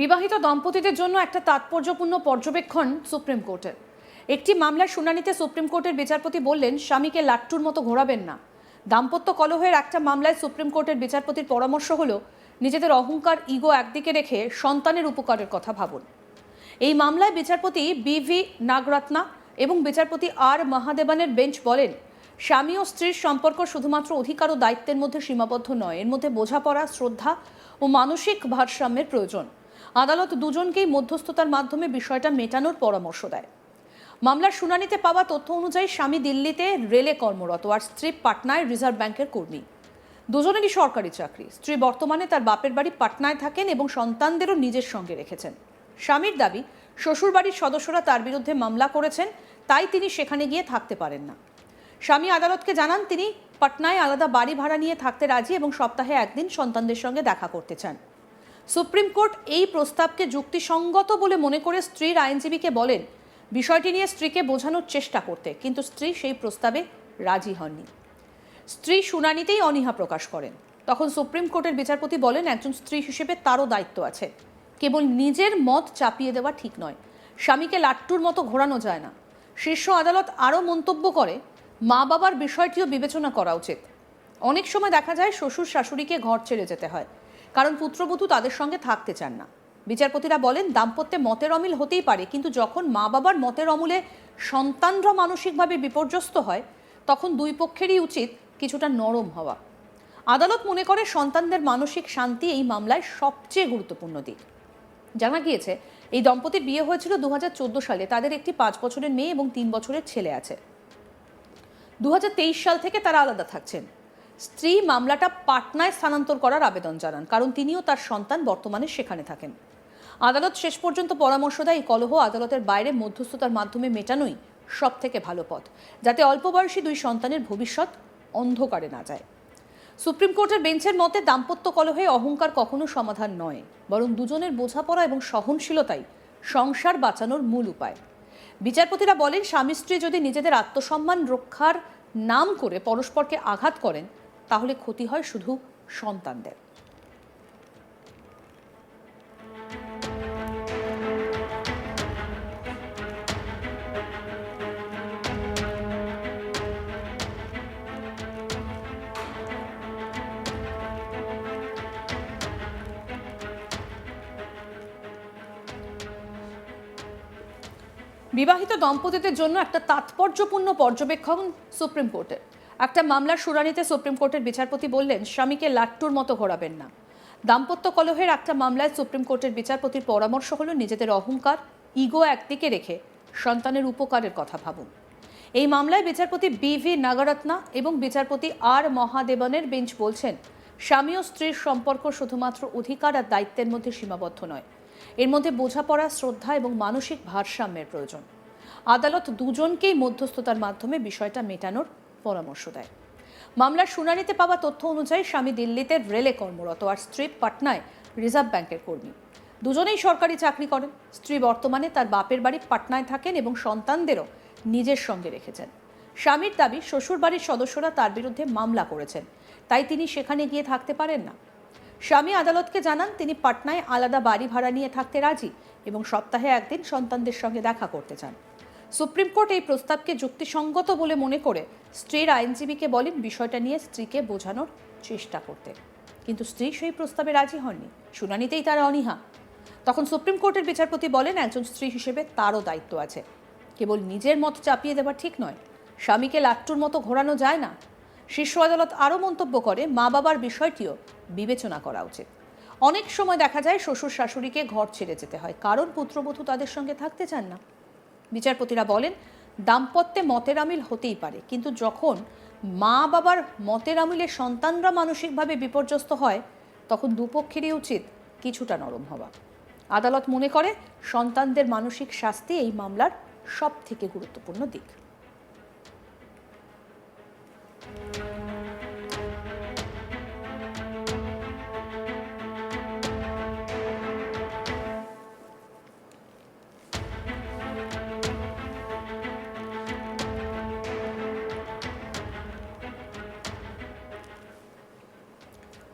বিবাহিত দম্পতিদের জন্য একটা তাৎপর্যপূর্ণ পর্যবেক্ষণ সুপ্রিম কোর্টের। একটি মামলার শুনানিতে সুপ্রিম কোর্টের বিচারপতি বললেন, স্বামীকে লাট্টুর মতো ঘোরাবেন না। দাম্পত্য কলহের একটা মামলায় সুপ্রিম কোর্টের বিচারপতির পরামর্শ হলো, নিজেদের অহংকার, ইগো একদিকে রেখে সন্তানের উপকারের কথা ভাবুন। এই মামলায় বিচারপতি বি ভি নাগরত্না এবং বিচারপতি আর মহাদেবানের বেঞ্চ বলেন, স্বামী ও স্ত্রীর সম্পর্ক শুধুমাত্র অধিকার ও দায়িত্বের মধ্যে সীমাবদ্ধ নয়, এর মধ্যে বোঝাপড়া, শ্রদ্ধা ও মানসিক ভারসাম্যের প্রয়োজন। আদালত দুজনকেই মধ্যস্থতার মাধ্যমে বিষয়টা মেটানোর পরামর্শ দেয়। মামলার শুনানিতে পাওয়া তথ্য অনুযায়ী স্বামী দিল্লিতে রেলে কর্মরত আর স্ত্রী পাটনায় রিজার্ভ ব্যাংকের কর্মী। দুজনেরই সরকারি চাকরি। স্ত্রী বর্তমানে তার বাপের বাড়ি পাটনায় থাকেন এবং সন্তানদেরও নিজের সঙ্গে রেখেছেন। স্বামীর দাবি, শ্বশুরবাড়ির সদস্যরা তার বিরুদ্ধে মামলা করেছেন, তাই তিনি সেখানে গিয়ে থাকতে পারেন না। স্বামী আদালতকে জানান, তিনি পাটনায় আলাদা বাড়ি ভাড়া নিয়ে থাকতে রাজি এবং সপ্তাহে একদিন সন্তানদের সঙ্গে দেখা করতে চান। সুপ্রিম কোর্ট এই প্রস্তাবকে যুক্তিসঙ্গত বলে মনে করে স্ত্রীর আইনজীবীকে বলেন, বিষয়টি নিয়ে স্ত্রীকে বোঝানোর চেষ্টা করতে, কিন্তু স্ত্রী সেই প্রস্তাবে রাজি হননি। স্ত্রী শুনানিতেই অনীহা প্রকাশ করেন। তখন সুপ্রিম কোর্টের বিচারপতি বলেন, একজন স্ত্রী হিসেবে তারও দায়িত্ব আছে। কেবল নিজের মত চাপিয়ে দেওয়া ঠিক নয়। স্বামীকে লাট্টুর মতো ঘোরানো যায় না। শীর্ষ আদালত আরও মন্তব্য করে, মা বাবার বিষয়টিও বিবেচনা করা উচিত। অনেক সময় দেখা যায় শ্বশুর শাশুড়িকে ঘর ছেড়ে যেতে হয়। কারণ পুত্রবধূ তাদের সঙ্গে থাকতে চান না। বিচারপতিরা বলেন, দাম্পত্যে মতের অমিল হতেই পারে, কিন্তু যখন মা বাবার মতের অমলে সন্তানরা মানসিকভাবে বিপর্যস্ত হয়, তখন দুই পক্ষেরই উচিত কিছুটা নরম হওয়া। আদালত মনে করে সন্তানদের মানসিক শান্তি এই মামলায় সবচেয়ে গুরুত্বপূর্ণ দিক। জানা গিয়েছে, এই দম্পতির বিয়ে হয়েছিল দু হাজার চোদ্দ সালে। তাদের একটি পাঁচ বছরের মেয়ে এবং তিন বছরের ছেলে আছে। দু হাজার তেইশ সাল থেকে তারা আলাদা থাকছেন। স্ত্রী মামলাটা পাটনায় স্থানান্তর করার আবেদন জানান, কারণ তিনিও তার সন্তান বর্তমানে সেখানে থাকেন। আদালত শেষ পর্যন্ত পরামর্শ দেয় কলহ আদালতের বাইরে মধ্যস্থতার মাধ্যমে মেটানোই সব থেকে ভালো পথ, যাতে অল্প বয়সী দুই সন্তানের ভবিষ্যৎ অন্ধকারে না যায়। সুপ্রিম কোর্টের বেঞ্চের মতে, দাম্পত্য কলহে অহংকার কখনো সমাধান নয়, বরং দুজনের বোঝাপড়া এবং সহনশীলতাই সংসার বাঁচানোর মূল উপায়। বিচারপতিরা বলেন স্বামী স্ত্রী যদি নিজেদের আত্মসম্মান রক্ষার নাম করে পরস্পরকে আঘাত করেন তাহলে ক্ষতি হয় শুধু সন্তানদের। বিবাহিত দম্পতিদের জন্য একটা তাৎপর্যপূর্ণ পর্যবেক্ষণ সুপ্রিম কোর্টের। একটা মামলার শুনানিতে সুপ্রিম কোর্টের বিচারপতি বললেন, স্বামীকে লাট্টুর মতো ঘোরাবেন না। দাম্পত্য কলহের একটা মামলায় সুপ্রিম কোর্টের বিচারপতির পরামর্শ হলো নিজেদের অহংকার, ইগো একদিকে রেখে সন্তানের উপকারের কথা ভাবুন। এই মামলায় বিচারপতি বি ভি নাগরত্না এবং বিচারপতি আর. মহাদেবনের বেঞ্চ বলছেন, স্বামী ও স্ত্রীর সম্পর্ক শুধুমাত্র অধিকার আর দায়িত্বের মধ্যে সীমাবদ্ধ নয়। এর মধ্যে বোঝাপড়া, শ্রদ্ধা এবং মানসিক ভারসাম্যের প্রয়োজন। আদালত দুজনকেই মধ্যস্থতার মাধ্যমে বিষয়টা মেটানোর পরামর্শ দেয়। মামলার শুনানিতে পাওয়া তথ্য অনুযায়ী স্বামী দিল্লিতে রেলে কর্মরত আর স্ত্রী পাটনায় রিজার্ভ ব্যাংকের কর্মী। দুজনেই সরকারি চাকরি করেন। স্ত্রী বর্তমানে তার বাপের বাড়ি পাটনায় থাকেন এবং সন্তানদেরও নিজের সঙ্গে রেখেছেন। স্বামীর দাবি শ্বশুর বাড়ির সদস্যরা তার বিরুদ্ধে মামলা করেছেন। তাই তিনি সেখানে গিয়ে থাকতে পারেন না। স্বামী আদালতকে জানান, তিনি পাটনায় আলাদা বাড়ি ভাড়া নিয়ে থাকতে রাজি এবং সপ্তাহে একদিন সন্তানদের সঙ্গে দেখা করতে চান। সুপ্রিম কোর্ট এই প্রস্তাবকে যুক্তিসঙ্গত বলে মনে করে স্ত্রীর আইনজীবীকে বলেন, বিষয়টা নিয়ে স্ত্রীকে বোঝানোর চেষ্টা করতে। কিন্তু স্ত্রী সেই প্রস্তাবে রাজি হননি। শুনানিতেই তারা অনীহা। তখন সুপ্রিম কোর্টের বিচারপতি বলেন, একজন স্ত্রী হিসেবে তারও দায়িত্ব আছে। কেবল নিজের মত চাপিয়ে দেওয়া ঠিক নয়, স্বামীকে লাট্টুর মতো ঘোরানো যায় না। শীর্ষ আদালত আরও মন্তব্য করে, মা বাবার বিষয়টিও বিবেচনা করা উচিত। অনেক সময় দেখা যায়, শ্বশুর শাশুড়িকে ঘর ছেড়ে যেতে হয়, কারণ পুত্রবধূ তাদের সঙ্গে থাকতে চান না। বিচারপতিরা বলেন, দাম্পত্যে মতের আমিল হতেই পারে, কিন্তু যখন মা বাবার মতের আমিলে সন্তানরা মানসিকভাবে বিপর্যস্ত হয়, তখন দুপক্ষেরই উচিত কিছুটা নরম হওয়া। আদালত মনে করে, সন্তানদের মানসিক শাস্তি এই মামলার সব থেকে গুরুত্বপূর্ণ দিক।